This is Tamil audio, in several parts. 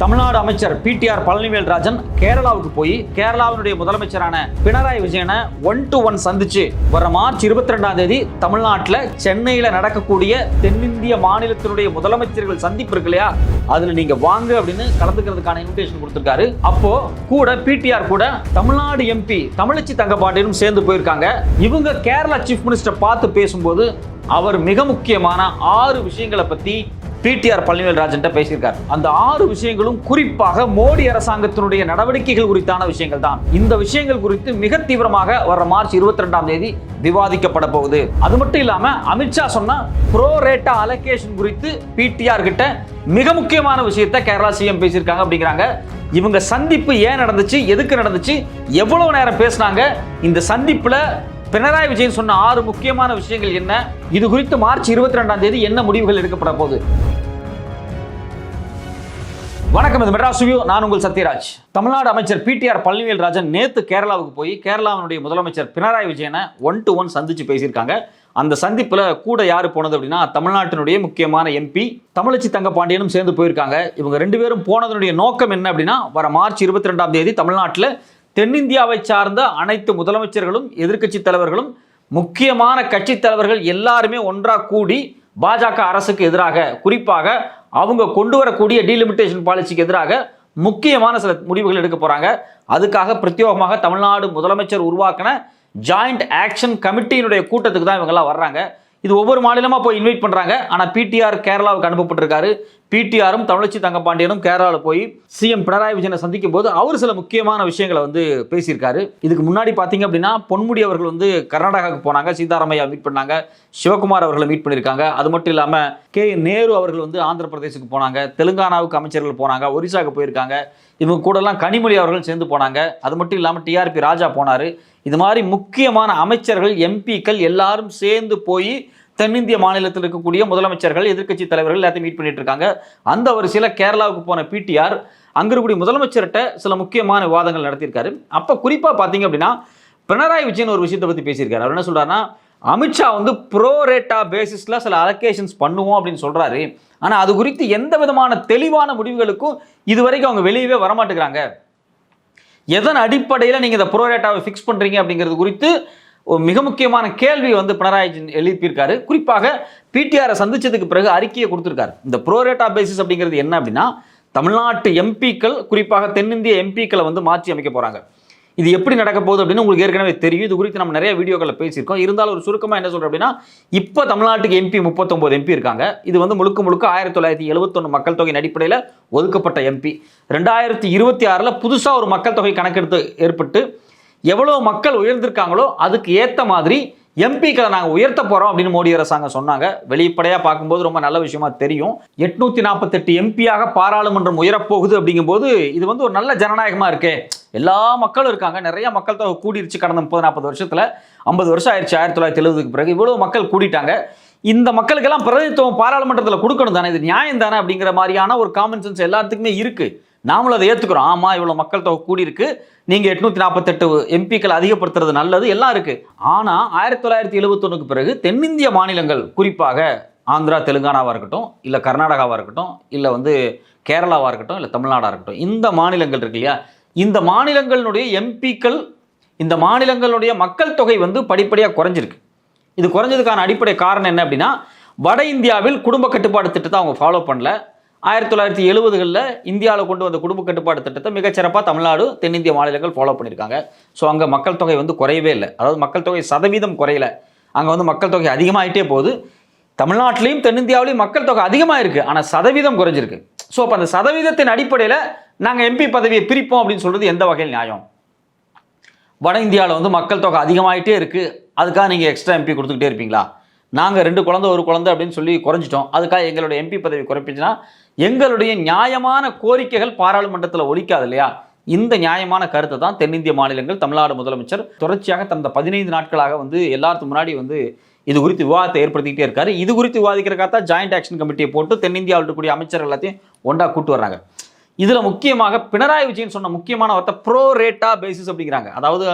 தமிழ்நாடு அமைச்சர் பிடிஆர் பழனிவேல் ராஜன் கேரளாவுக்கு போய் கேரளாவினுடைய முதலமைச்சரான பினராயி விஜயனை ஒன் டு ஒன் சந்திச்சு வர மார்ச் இருபத்தி ரெண்டாம் தேதி தமிழ்நாட்டில் சென்னையில் நடக்கக்கூடிய தென்னிந்திய மாநிலத்தினுடைய முதலமைச்சர்கள் சந்திப்பு இருக்கு இல்லையா? அதுல நீங்க வாங்க அப்படின்னு கலந்துக்கிறதுக்கான இன்விடேஷன் கொடுத்திருக்காரு. அப்போ கூட பிடிஆர் கூட தமிழ்நாடு எம்பி தமிழச்சி தங்கப்பாண்டியனும் சேர்ந்து போயிருக்காங்க. இவங்க கேரளா சீஃப் மினிஸ்டர் பார்த்து பேசும்போது அவர் மிக முக்கியமான ஆறு விஷயங்களை பத்தி பிடிஆர் பழனிவேல் ராஜன்ட்ட பேசியிருக்கார். அந்த ஆறு விஷயங்களும் குறிப்பாக மோடி அரசாங்கத்தினுடைய நடவடிக்கைகள் குறித்தான விஷயங்கள் தான். இந்த விஷயங்கள் குறித்து மிக தீவிரமாக வர மார்ச் இருபத்தி ரெண்டாம் தேதி விவாதிக்கப்பட போகுது. அது மட்டும் இல்லாம அமித்ஷா சொன்ன ப்ரோ ரேட்டா அலோகேஷன் குறித்து பிடிஆர் கிட்ட மிக முக்கியமான விஷயத்தை கேரளா சிஎம் பேசியிருக்காங்க அப்படிங்கிறாங்க. இவங்க சந்திப்பு ஏன் நடந்துச்சு எதுக்கு நடந்துச்சு எவ்வளவு நேரம் பேசினாங்க இந்த சந்திப்புல பினராயி விஜயன் சொன்ன ஆறு முக்கியமான விஷயங்கள் என்ன இது குறித்து மார்ச் இருபத்தி ரெண்டாம் தேதி என்ன முடிவுகள் எடுக்கப்பட போகுது? வணக்கம் இது மெட்ராஸ் வியூ நான் உங்கள் சத்யராஜ். தமிழ்நாடு அமைச்சர் பிடிஆர் பழனிவேல் ராஜன் நேத்து கேரளாவுக்கு போய் கேரளாவினுடைய முதலமைச்சர் பினராயி விஜயனை ஒன் டு ஒன் சந்திச்சு பேசியிருக்காங்க. அந்த சந்திப்பில் கூட யார் போனது அப்படின்னா தமிழ்நாட்டினுடைய முக்கியமான எம்பி தமிழச்சி தங்கப்பாண்டியனும் சேர்ந்து போயிருக்காங்க. இவங்க ரெண்டு பேரும் போனதனுடைய நோக்கம் என்ன அப்படின்னா வர மார்ச் இருபத்தி ரெண்டாம் தேதி தமிழ்நாட்டில் தென்னிந்தியாவை சார்ந்த அனைத்து முதலமைச்சர்களும் எதிர்க்கட்சி தலைவர்களும் முக்கியமான கட்சி தலைவர்கள் எல்லாருமே ஒன்றாக கூடி பாஜக அரசுக்கு எதிராக குறிப்பாக அவங்க கொண்டு வரக்கூடிய டீலிமிட்டேஷன் பாலிசிக்கு எதிராக முக்கியமான சில முடிவுகள் எடுக்க போகிறாங்க அதுக்காக பிரத்யேகமாக தமிழ்நாடு முதலமைச்சர் உருவாக்கின ஜாயிண்ட் ஆக்ஷன் கமிட்டியினுடைய கூட்டத்துக்கு தான் இவங்கெல்லாம் வர்றாங்க. இது ஒவ்வொரு மாநிலமாக போய் இன்வைட் பண்ணுறாங்க ஆனால் பிடிஆர் கேரளாவுக்கு அனுப்பப்பட்டிருக்காரு. பிடிஆரும் தமிழச்சி தங்கப்பாண்டியனும் கேரளாவில் போய் சிஎம் பினராயி விஜயனை சந்திக்கும் போது அவர் சில முக்கியமான விஷயங்களை வந்து பேசியிருக்காரு. இதுக்கு முன்னாடி பார்த்தீங்க அப்படின்னா பொன்முடி அவர்கள் வந்து கர்நாடகாவுக்கு போனாங்க சீதாராமையா மீட் பண்ணாங்க சிவகுமார் அவர்களை மீட் பண்ணியிருக்காங்க. அது மட்டும் இல்லாமல் கே. நேரு அவர்கள் வந்து ஆந்திர பிரதேசுக்கு போனாங்க தெலுங்கானாவுக்கு அமைச்சர்கள் போனாங்க ஒரிசாவுக்கு போயிருக்காங்க. இவங்க கூடலாம் கனிமொழி அவர்கள் சேர்ந்து போனாங்க. அது மட்டும் இல்லாமல் டிஆர்பி ராஜா போனார். இது மாதிரி முக்கியமான அமைச்சர்கள் எம்பிக்கள் எல்லாரும் சேர்ந்து போய் தென்னிந்திய மாநிலத்தில் இருக்கக்கூடிய முதலமைச்சர்கள் எதிர்க்கட்சி தலைவர்கள் எல்லாத்தையும் மீட் பண்ணிட்டு இருக்காங்க அந்த வரிசையில் கேரளாவுக்கு போன பிடிஆர் அங்கே இருக்கக்கூடிய முதலமைச்சர்கிட்ட சில முக்கியமான விவாதங்கள் நடத்தியிருக்காரு. அப்போ குறிப்பாக பார்த்தீங்க அப்படின்னா பினராயி விஜயன் ஒரு விஷயத்தை பற்றி பேசியிருக்காரு. அவர் என்ன சொல்றாருன்னா அமித்ஷா வந்து ப்ரோ ரேட்டா பேசிஸில் சில அலோகேஷன்ஸ் பண்ணுவோம் அப்படின்னு சொல்றாரு. ஆனால் அது குறித்து எந்த விதமான தெளிவான முடிவுகளுக்கும் இது வரைக்கும் அவங்க வெளியவே வரமாட்டேங்கிறாங்க. எதன் அடிப்படையில் நீங்கள் இந்த ப்ரோரேட்டாவை ஃபிக்ஸ் பண்ணுறீங்க அப்படிங்கிறது குறித்து மிக முக்கியமான கேள்வி வந்து பினராயி எழுப்பியிருக்காரு குறிப்பாக பிடிஆரை சந்திச்சதுக்கு பிறகு அறிக்கையை கொடுத்துருக்காரு. இந்த ப்ரோரேட்டா பேசிஸ் அப்படிங்கிறது என்ன அப்படின்னா தமிழ்நாட்டு எம்பிக்கள் குறிப்பாக தென்னிந்திய எம்பிக்களை வந்து மாற்றி அமைக்க போகிறாங்க இது எப்படி நடக்க போகுது அப்படின்னு உங்களுக்கு ஏற்கனவே தெரியும். இது குறித்து நம்ம நிறைய வீடியோக்களில் பேசியிருக்கோம். இருந்தாலும் ஒரு சுருக்கமாக என்ன சொல்கிறோம் அப்படின்னா இப்போ தமிழ்நாட்டுக்கு எம்பி முப்பத்தொம்போது எம்பி இருக்காங்க. இது வந்து முழுக்க முழுக்க ஆயிரத்தி தொள்ளாயிரத்தி எழுபத்தொன்று மக்கள் தொகையின் அடிப்படையில் ஒதுக்கப்பட்ட எம்பி ரெண்டாயிரத்தி இருபத்தி ஆறில் புதுசாக ஒரு மக்கள் தொகை கணக்கெடுத்து ஏற்பட்டு எவ்வளோ மக்கள் உயர்ந்திருக்காங்களோ அதுக்கு ஏற்ற மாதிரி எம்பிக்களை நாங்கள் உயர்த்த போகிறோம் அப்படின்னு மோடி அரசாங்கம் சொன்னாங்க. வெளிப்படையாக பார்க்கும்போது ரொம்ப நல்ல விஷயமா தெரியும். எட்நூத்தி நாற்பத்தெட்டு எம்பியாக பாராளுமன்றம் உயரப்போகுது அப்படிங்கும்போது இது வந்து ஒரு நல்ல ஜனநாயகமாக இருக்கே. எல்லா மக்களும் இருக்காங்க. நிறைய மக்கள் தொகை கூடிருச்சு கடந்த முப்பது நாற்பது வருஷத்தில். ஐம்பது வருஷம் ஆயிடுச்சு ஆயிரத்தி தொள்ளாயிரத்தி எழுபதுக்கு பிறகு. இவ்வளோ மக்கள் கூடிட்டாங்க. இந்த மக்களுக்கெல்லாம் பிரதிநிதித்துவம் பாராளுமன்றத்தில் கொடுக்கணும் தானே? இது நியாயம் தானே அப்படிங்கிற மாதிரியான ஒரு காமன் சென்ஸ் எல்லாத்துக்குமே இருக்குது நாமளும் அதை ஏற்றுக்கிறோம் ஆமாம் இவ்வளோ மக்கள் தொகை கூடியிருக்கு. நீங்கள் எட்நூற்றி நாற்பத்தெட்டு எம்பிக்கள் அதிகப்படுத்துறது நல்லது எல்லாம் இருக்குது ஆனால் ஆயிரத்தி தொள்ளாயிரத்தி எழுபத்தொன்னுக்கு பிறகு தென்னிந்திய மாநிலங்கள் குறிப்பாக ஆந்திரா தெலுங்கானாவாக இருக்கட்டும் இல்லை கர்நாடகாவாக இருக்கட்டும் இல்லை வந்து கேரளாவாக இருக்கட்டும் இல்லை தமிழ்நாடாக இருக்கட்டும் இந்த மாநிலங்கள் இருக்கு இல்லையா? இந்த மாநிலங்களுடைய எம்பிக்கள் இந்த மாநிலங்களுடைய மக்கள் தொகை வந்து படிப்படியாக குறைஞ்சிருக்கு. இது குறைஞ்சதுக்கான அடிப்படை காரணம் என்ன அப்படின்னா வட இந்தியாவில் குடும்ப கட்டுப்பாடு திட்டத்தை அவங்க ஃபாலோ பண்ணல. ஆயிரத்தி தொள்ளாயிரத்தி எழுபதுகளில் இந்தியாவில் கொண்டு வந்த குடும்ப கட்டுப்பாடு திட்டத்தை மிகச்சிறப்பாக தமிழ்நாடு தென்னிந்திய மாநிலங்கள் ஃபாலோ பண்ணியிருக்காங்க ஸோ அங்கே மக்கள் தொகை வந்து குறையவே இல்லை. அதாவது மக்கள் தொகை சதவீதம் குறையல. அங்கே வந்து மக்கள் தொகை அதிகமாகிட்டே போகுது. தமிழ்நாட்டிலையும் தென்னிந்தியாவிலையும் மக்கள் தொகை அதிகமாக இருக்குது ஆனால் சதவீதம் குறைஞ்சிருக்கு. ஸோ அப்போ அந்த சதவீதத்தின் அடிப்படையில் நாங்கள் எம்பி பதவியை பிரிப்போம் அப்படின்னு சொல்கிறது எந்த வகையில் நியாயம்? வட இந்தியாவில் வந்து மக்கள் தொகை அதிகமாகிட்டே இருக்குது அதுக்காக நீங்கள் எக்ஸ்ட்ரா எம்பி கொடுத்துக்கிட்டே இருப்பீங்களா? நாங்கள் ரெண்டு குழந்தை ஒரு குழந்தை அப்படின்னு சொல்லி குறைஞ்சிட்டோம். அதுக்காக எங்களுடைய எம்பி பதவி குறைப்பிச்சுன்னா எங்களுடைய நியாயமான கோரிக்கைகள் பாராளுமன்றத்தில் ஒலிக்காது இல்லையா? இந்த நியாயமான கருத்தை தான் தென்னிந்திய மாநிலங்கள் தமிழ்நாடு முதலமைச்சர் தொடர்ச்சியாக தந்த பதினைந்து நாட்களாக வந்து எல்லாத்துக்கு முன்னாடி வந்து இது குறித்து விவாதத்தை ஏற்படுத்திக்கிட்டே இருக்காரு. இது குறித்து விவாதிக்கிறக்காக தான் ஜாயிண்ட் ஆக்ஷன் கமிட்டியை போட்டு தென்னிந்தியாவில் இருக்கக்கூடிய அமைச்சர்கள் எல்லாத்தையும் ஒன்றா கூட்டு வர்றாங்க. இதில் முக்கியமாக பினராயி விஜயன் சொன்ன முக்கியமான வார்த்தை ப்ரோ ரேட்டா பேசிஸ் அப்படிங்கிறாங்க. அதாவது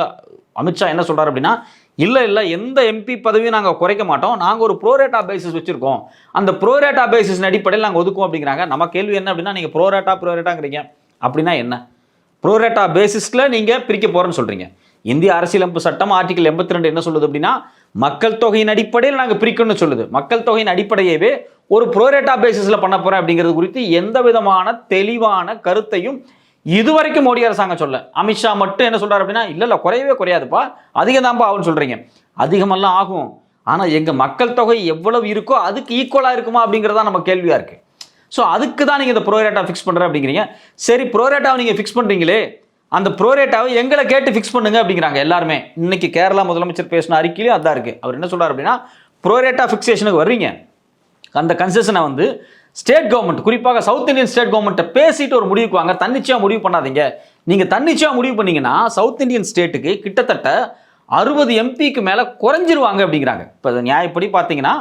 அமித்ஷா என்ன சொல்கிறார் அப்படின்னா இல்லை இல்லை எந்த எம்பி பதவியும் நாங்கள் குறைக்க மாட்டோம். நாங்கள் ஒரு ப்ரோரேட்டா பேசிஸ் வச்சுருக்கோம். அந்த ப்ரோரேட்டா பேசிஸ் அடிப்படையில் நாங்கள் ஒதுக்குவோம் அப்படிங்கிறாங்க. நம்ம கேள்வி என்ன அப்படின்னா நீங்கள் ப்ரோரேட்டா ப்ரோரேட்டாங்கிறீங்க அப்படின்னா என்ன? ப்ரோரேட்டா பேசிஸில் நீங்கள் பிரிக்க போகிறேன்னு சொல்கிறீங்க இந்திய அரசியலமைப்பு சட்டம் ஆர்டிகல் எண்பத்தி ரெண்டு என்ன சொல்லுது அப்படின்னா மக்கள் தொகையின் அடிப்படையில் நாங்கள் பிரிக்கணும்னு சொல்லுது. மக்கள் தொகையின் அடிப்படையவே ஒரு ப்ரோரேட்டா பேசிஸில் பண்ண போகிறேன் அப்படிங்கிறது குறித்து எந்த விதமான தெளிவான கருத்தையும் இதுவரைக்கும் மோடி அரசாங்கம் சொல்ல அமித்ஷா மட்டும் என்ன சொல்றாரு அப்படின்னா இல்ல இல்ல குறையவே குறையாதுப்பா. அதிகம் தான்ப்பா ஆகும்னு சொல்றீங்க. அதிகமெல்லாம் ஆகும். ஆனா எங்க மக்கள் தொகை எவ்வளவு இருக்கோ அதுக்கு ஈக்குவலா இருக்குமா அப்படிங்கிறதா நம்ம கேள்வியா இருக்கு. ஸோ அதுக்கு தான் நீங்கள் இந்த ப்ரோரேட்டா ஃபிக்ஸ் பண்ணுற அப்படிங்கிறீங்க. சரி ப்ரோரேட்டாவை நீங்கள் ஃபிக்ஸ் பண்ணுறீங்களே அந்த ப்ரோரேட்டாவை எங்களை கேட்டு ஃபிக்ஸ் பண்ணுங்க அப்படிங்கிறாங்க எல்லாருமே. இன்னைக்கு கேரளா முதலமைச்சர் பேசின அறிக்கையிலே அதான் இருக்கு. அவர் என்ன சொல்றாரு அப்படின்னா ப்ரோரேட்டா ஃபிக்ஸேஷனுக்கு வர்றீங்க. அந்த கன்செஷனை வந்து ஸ்டேட் கவர்மெண்ட் குறிப்பாக சவுத் இந்தியன் ஸ்டேட் கவர்மெண்ட்டை பேசிட்டு ஒரு முடிவுக்கு வாங்க. தன்னிச்சையாக முடிவு பண்ணாதீங்க. நீங்கள் தன்னிச்சையாக முடிவு பண்ணீங்கன்னா சவுத் இந்தியன் ஸ்டேட்டுக்கு கிட்டத்தட்ட அறுபது எம்பிக்கு மேலே குறைஞ்சிருவாங்க அப்படிங்கிறாங்க. இப்போ நியாயப்படி பார்த்தீங்கன்னா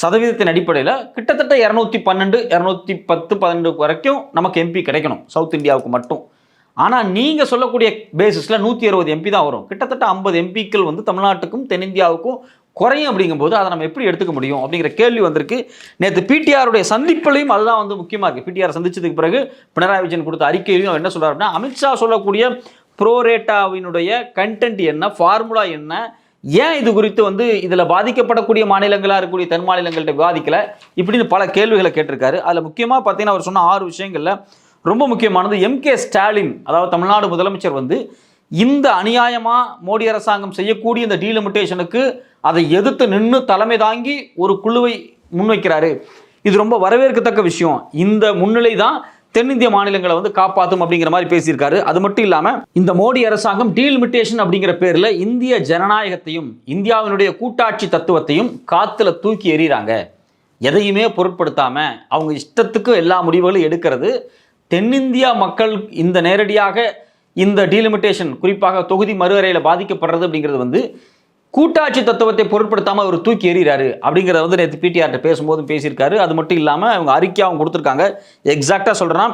சதவீதத்தின் அடிப்படையில் கிட்டத்தட்ட இரநூத்தி பன்னெண்டு இரநூத்தி பத்து பன்னெண்டு வரைக்கும் நமக்கு எம்பி கிடைக்கணும். சவுத் இந்தியாவுக்கு மட்டும். ஆனால் நீங்கள் சொல்லக்கூடிய பேசிஸில் நூற்றி அறுபது எம்பி தான் வரும். கிட்டத்தட்ட ஐம்பது எம்பிக்கள் வந்து தமிழ்நாட்டுக்கும் தென்னிந்தியாவுக்கும் குறையும் அப்படிங்கும்போது அதை நம்ம எப்படி எடுத்துக்க முடியும் அப்படிங்கிற கேள்வி வந்திருக்கு. நேற்று பிடிஆருடைய சந்திப்புலையும் அதுதான் வந்து முக்கியமாக இருக்குது பிடிஆர் சந்திச்சதுக்கு பிறகு பினராயி விஜயன் கொடுத்த அறிக்கையிலையும் அவர் என்ன சொல்றாருன்னா அமித்ஷா சொல்லக்கூடிய ப்ரோரேட்டாவினுடைய கண்டென்ட் என்ன ஃபார்முலா என்ன ஏன் இது குறித்து வந்து இதில் பாதிக்கப்படக்கூடிய மாநிலங்களாக இருக்கக்கூடிய தென் மாநிலங்கள்ட்ட விவாதிக்கலை இப்படின்னு பல கேள்விகளை கேட்டிருக்காரு. அதில் முக்கியமாக பார்த்தீங்கன்னா அவர் சொன்ன ஆறு விஷயங்களில் ரொம்ப முக்கியமானது எம் கே ஸ்டாலின் அதாவது தமிழ்நாடு முதலமைச்சர் வந்து இந்த அநியாயமாக மோடி அரசாங்கம் செய்யக்கூடிய இந்த டீலிமிட்டேஷனுக்கு அதை எதிர்த்து நின்று தலைமை தாங்கி ஒரு குழுவை முன்வைக்கிறாரு. இது ரொம்ப வரவேற்கத்தக்க விஷயம். இந்த முன்னிலை தான் தென்னிந்திய மாநிலங்களை வந்து காப்பாற்றும் அப்படிங்கிற மாதிரி பேசியிருக்காரு. அது மட்டும் இல்லாமல் இந்த மோடி அரசாங்கம் டீலிமிட்டேஷன் அப்படிங்கிற பேரில் இந்திய ஜனநாயகத்தையும் இந்தியாவினுடைய கூட்டாட்சி தத்துவத்தையும் காத்தில் தூக்கி எறிகிறாங்க. எதையுமே பொருட்படுத்தாமல் அவங்க இஷ்டத்துக்கு எல்லா முடிவுகளும் எடுக்கிறது தென்னிந்தியா மக்கள் இந்த நேரடியாக இந்த டீலிமிட்டேஷன் குறிப்பாக தொகுதி மறுவரையில் பாதிக்கப்படுறது அப்படிங்கிறது வந்து கூட்டாட்சி தத்துவத்தை பொருட்படுத்தாமல் அவர் தூக்கி எறிகிறாரு அப்படிங்கிறத வந்து நேற்று பிடிஆர்ட்ட பேசும்போதும் பேசியிருக்காரு. அது மட்டும் இல்லாமல் அவங்க அறிக்கையாகவும் கொடுத்துருக்காங்க எக்ஸாக்டாக சொல்கிறேன்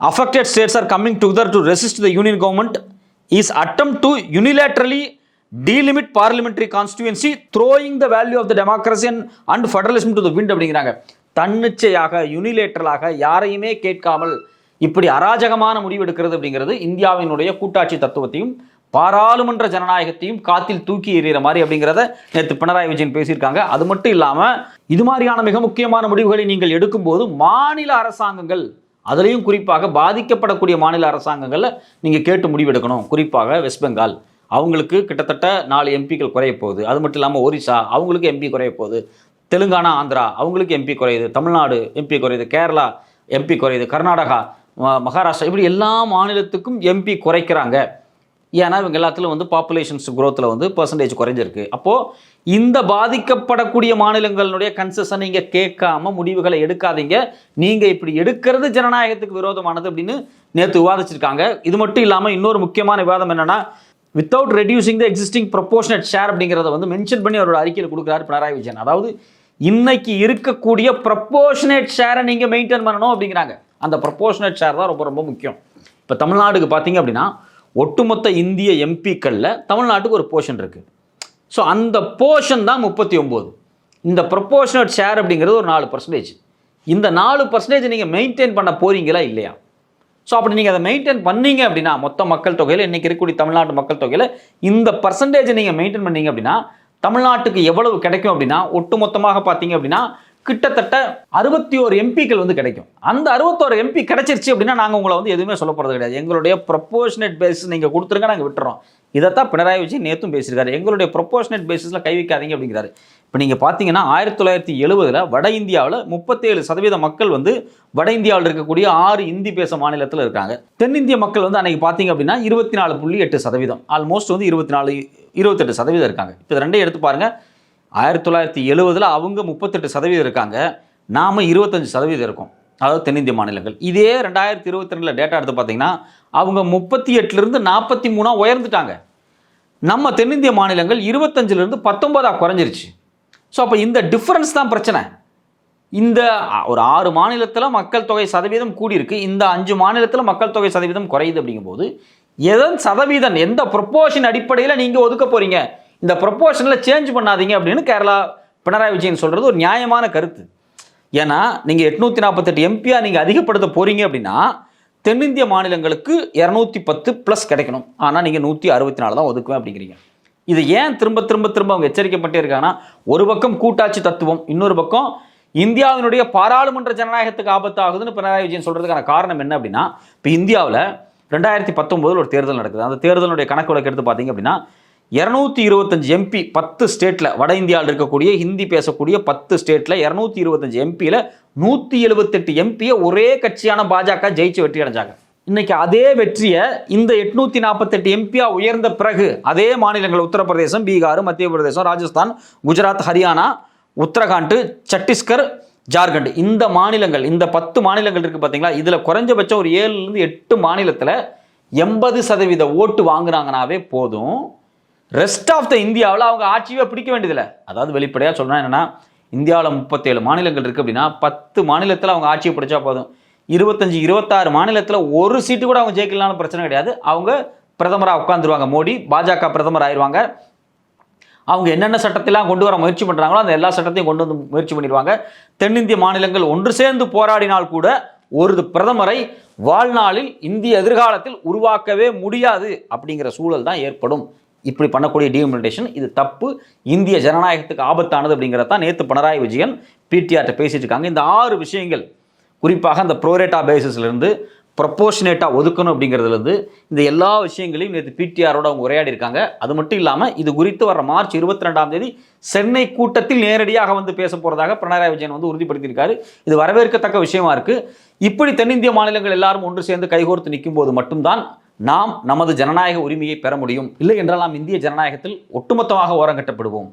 affected states are coming together to resist the union government is attempt to unilaterally delimit parliamentary constituency throwing the value of the democracy and and federalism to the wind அப்படிங்கிறாங்க. தன்னிச்சையாக யூனிலேட்டரலாக யாரையுமே கேட்காமல் இப்படி அராஜகமான முடிவு எடுக்கிறது அப்படிங்கிறது இந்தியாவினுடைய கூட்டாட்சி தத்துவத்தையும் பாராளுமன்ற ஜனநாயகத்தையும் காத்தில் தூக்கி எறிகிற மாதிரி அப்படிங்கிறத நேற்று பினராயி விஜயன் பேசியிருக்காங்க. அது மட்டும் இல்லாமல் இது மாதிரியான மிக முக்கியமான முடிவுகளை நீங்கள் எடுக்கும்போது மாநில அரசாங்கங்கள் அதுலேயும் குறிப்பாக பாதிக்கப்படக்கூடிய மாநில அரசாங்கங்களில் நீங்கள் கேட்டு முடிவெடுக்கணும். குறிப்பாக வெஸ்ட் பெங்கால் அவங்களுக்கு கிட்டத்தட்ட நாலு எம்பிக்கள் குறைய போகுது. அது மட்டும் இல்லாமல் ஒரிசா அவங்களுக்கு எம்பி குறைய போகுது. தெலுங்கானா ஆந்திரா அவங்களுக்கு எம்பி குறையுது. தமிழ்நாடு எம்பி குறையுது. கேரளா எம்பி குறையுது. கர்நாடகா மகாராஷ்டிரா. இப்படி எல்லா மாநிலத்துக்கும் எம்பி குறைக்கிறாங்க. ஏன்னா இவங்க எல்லாத்துலையும் வந்து பாப்புலேஷன்ஸ் குரோத்தில் வந்து பர்சன்டேஜ் குறைஞ்சிருக்கு. அப்போது இந்த பாதிக்கப்படக்கூடிய மாநிலங்களுடைய கன்செஷன் நீங்கள் கேட்காம முடிவுகளை எடுக்காதீங்க. நீங்கள் இப்படி எடுக்கிறது ஜனநாயகத்துக்கு விரோதமானது அப்படின்னு நேற்று விவாதிச்சிருக்காங்க. இது மட்டும் இல்லாமல் இன்னொரு முக்கியமான விவாதம் என்னென்னா without reducing the existing proportionate share அப்படிங்கிறத வந்து மென்ஷன் பண்ணி அவரோட அறிக்கையில் கொடுக்குறாரு பினராயி விஜயன். அதாவது இன்னைக்கு இருக்கக்கூடிய ப்ரப்போர்ஷனேட் ஷேரை நீங்கள் மெயின்டைன் பண்ணணும் அப்படிங்கிறாங்க. அந்த ப்ரொபோஷனல் ஷேர் தான் ரொம்ப ரொம்ப முக்கியம். இப்போ தமிழ்நாடுக்கு பார்த்தீங்க அப்படின்னா ஒட்டுமொத்த இந்திய எம்பிக்களில் தமிழ்நாட்டுக்கு ஒரு போர்ஷன் இருக்குது ஸோ அந்த போர்ஷன் தான் முப்பத்தி ஒம்பது இந்த ப்ரொபோஷனல் ஷேர் அப்படிங்கிறது ஒரு நாலு பர்சன்டேஜ் இந்த நாலு பர்சன்டேஜ் நீங்கள் மெயின்டைன் பண்ண போகிறீங்களா இல்லையா? ஸோ அப்படி நீங்கள் அதை மெயின்டைன் பண்ணீங்க அப்படின்னா மொத்த மக்கள் தொகையில் இன்றைக்கி இருக்கக்கூடிய தமிழ்நாட்டு மக்கள் தொகையில் இந்த பர்சன்டேஜை நீங்கள் மெயின்டைன் பண்ணீங்க அப்படின்னா தமிழ்நாட்டுக்கு எவ்வளவு கிடைக்கும் அப்படின்னா ஒட்டுமொத்தமாக பார்த்தீங்க அப்படின்னா கிட்டத்தட்ட அறுபத்தி ஒரு எம்பிக்கள் வந்து கிடைக்கும். அந்த அறுபத்தோரு எம்பி கிடைச்சிருச்சு அப்படின்னா நாங்கள் உங்களை வந்து எதுவுமே சொல்ல போகிறது கிடையாது. எங்களுடைய ப்ரொப்போஷனேட் பேசிஸ் நீங்கள் கொடுத்துருங்க நாங்கள் விட்டுறோம். இதைத்தான் பினராயி விஜயன் நேற்றும் பேசியிருக்காரு. எங்களுடைய ப்ரொப்போஷனேட் பேசிஸில் கை வைக்காதீங்க அப்படிங்கிறாரு. இப்போ நீங்கள் பார்த்தீங்கன்னா ஆயிரத்தி தொள்ளாயிரத்தி எழுபதில் வட இந்தியாவில் முப்பத்தேழு சதவீத மக்கள் வந்து வட இந்தியாவில் இருக்கக்கூடிய ஆறு இந்தி பேச மாநிலத்தில் இருக்காங்க. தென்னிந்திய மக்கள் வந்து அன்றைக்கி பார்த்தீங்க அப்படின்னா இருபத்தி நாலு புள்ளி எட்டு சதவீதம். ஆல்மோஸ்ட் வந்து இருபத்தி நாலு இருபத்தெட்டு சதவீதம் இருக்காங்க. இப்போ இது ரெண்டையும் எடுத்து பாருங்கள் ஆயிரத்தி தொள்ளாயிரத்தி எழுபதில் அவங்க முப்பத்தெட்டு சதவீதம் இருக்காங்க. நாம இருபத்தஞ்சு சதவீதம் இருக்கோம். அதாவது தென்னிந்திய மாநிலங்கள். இதே ரெண்டாயிரத்தி இருபத்தி ரெண்டில் டேட்டா எடுத்து பார்த்தீங்கன்னா அவங்க முப்பத்தி எட்டுலேருந்து நாற்பத்தி மூணாக உயர்ந்துட்டாங்க. நம்ம தென்னிந்திய மாநிலங்கள் இருபத்தஞ்சிலிருந்து பத்தொன்பதாக குறைஞ்சிருச்சு. ஸோ அப்போ இந்த டிஃப்ரென்ஸ் தான் பிரச்சனை. இந்த ஒரு ஆறு மாநிலத்தில் மக்கள் தொகை சதவீதம் கூடியிருக்கு. இந்த அஞ்சு மாநிலத்தில் மக்கள் தொகை சதவீதம் குறையுது அப்படிங்கும்போது எதன் சதவீதம் எந்த ப்ரொப்போஷன் அடிப்படையில் நீங்கள் ஒதுக்க போகிறீங்க இந்த ப்ரொப்போர்ஷனில் சேஞ்ச் பண்ணாதீங்க அப்படின்னு கேரளா பினராயி விஜயன் சொல்கிறது ஒரு நியாயமான கருத்து. ஏன்னா நீங்கள் எட்நூற்றி நாற்பத்தெட்டு எம்பியாக நீங்கள் அதிகப்படுத்த போகிறீங்க அப்படின்னா தென்னிந்திய மாநிலங்களுக்கு இரநூத்தி பத்து ப்ளஸ் கிடைக்கணும். ஆனால் நீங்கள் நூற்றி அறுபத்தி நாலு தான் ஒதுக்குவேன் அப்படிங்கிறீங்க. இது ஏன் திரும்ப திரும்ப திரும்ப அவங்க எச்சரிக்கப்பட்டே இருக்காங்கன்னா ஒரு பக்கம் கூட்டாட்சி தத்துவம் இன்னொரு பக்கம் இந்தியாவினுடைய பாராளுமன்ற ஜனநாயகத்துக்கு ஆபத்தாகுதுன்னு பினராயி விஜயன் சொல்கிறதுக்கான காரணம் என்ன அப்படின்னா இப்போ இந்தியாவில் ரெண்டாயிரத்தி பத்தொம்போதில் ஒரு தேர்தல் நடக்குது. அந்த தேர்தலுடைய கணக்கு வழக்கு எடுத்து பார்த்தீங்க அப்படின்னா இரநூத்தி இருபத்தஞ்சு எம்பி பத்து ஸ்டேட்டில் வட இந்தியாவில் இருக்கக்கூடிய ஹிந்தி பேசக்கூடிய பத்து ஸ்டேட்டில் இரநூத்தி இருபத்தஞ்சு எம்பியில் நூற்றி எழுபத்தெட்டு எம்பியை ஒரே கட்சியான பாஜக ஜெயிச்சு வெற்றி அடைஞ்சாங்க. இன்னைக்கு அதே வெற்றியை இந்த எட்நூத்தி நாற்பத்தெட்டு எம்பியா உயர்ந்த பிறகு அதே மாநிலங்கள் உத்தரப்பிரதேசம் பீகார் மத்திய பிரதேசம் ராஜஸ்தான் குஜராத் ஹரியானா உத்தரகாண்ட் சத்தீஸ்கர் ஜார்க்கண்ட் இந்த மாநிலங்கள் இந்த பத்து மாநிலங்கள் இருக்கு பார்த்தீங்களா இதில் குறைஞ்சபட்சம் ஒரு ஏழுலேருந்து எட்டு மாநிலத்தில் எண்பது சதவீத ஓட்டு வாங்குனாங்கனாவே போதும். ரெஸ்ட் ஆஃப் த இந்தியாவில் அவங்க ஆட்சியே பிடிக்க வேண்டியதில்லை. அதாவது வெளிப்படையாக சொல்லணும் என்னென்னா இந்தியாவில் முப்பத்தேழு மாநிலங்கள் இருக்குது அப்படின்னா பத்து மாநிலத்தில் அவங்க ஆட்சியை பிடிச்சா போதும். இருபத்தஞ்சி இருபத்தாறு மாநிலத்தில் ஒரு சீட்டு கூட அவங்க ஜெயிக்கலாம்னு பிரச்சனை கிடையாது. அவங்க பிரதமராக உட்காந்துருவாங்க மோடி பாஜக பிரதமர் ஆயிடுவாங்க அவங்க என்னென்ன சட்டத்தெல்லாம் கொண்டு வர முயற்சி பண்ணுறாங்களோ அந்த எல்லா சட்டத்தையும் கொண்டு வந்து முயற்சி பண்ணிடுவாங்க. தென்னிந்திய மாநிலங்கள் ஒன்று சேர்ந்து போராடினால் கூட ஒரு பிரதமரை வாழ்நாளில் இந்திய எதிர்காலத்தில் உருவாக்கவே முடியாது அப்படிங்கிற சூழல் தான் ஏற்படும். இப்படி பண்ணக்கூடிய டிஎம்லிட்டேஷன் இது தப்பு. இந்திய ஜனநாயகத்துக்கு ஆபத்தானது அப்படிங்கிறத நேற்று பினராயி விஜயன் பிடிஆர்ட்ட பேசிட்டு இருக்காங்க. இந்த ஆறு விஷயங்கள் குறிப்பாக அந்த ப்ரோரேட்டா பேசிஸ்லேருந்து ப்ரொப்போர்ஷனேட்டாக ஒதுக்கணும் அப்படிங்கிறதுலேருந்து இந்த எல்லா விஷயங்களையும் நேற்று பிடிஆரோட அவங்க உரையாடி இருக்காங்க. அது மட்டும் இல்லாமல் இது குறித்து வர மார்ச் இருபத்தி ரெண்டாம் தேதி சென்னை கூட்டத்தில் நேரடியாக வந்து பேச போகிறதாக பினராயி விஜயன் வந்து உறுதிப்படுத்தியிருக்காரு. இது வரவேற்கத்தக்க விஷயமா இருக்குது இப்படி தென்னிந்திய மாநிலங்கள் எல்லாரும் ஒன்று சேர்ந்து கைகோர்த்து நிற்கும் போது மட்டும்தான் நாம் நமது ஜனநாயக உரிமையை பெற முடியும். இல்லை என்றால் நாம் இந்திய ஜனநாயகத்தில் ஒட்டுமொத்தமாக ஓரங்கட்டப்படுவோம்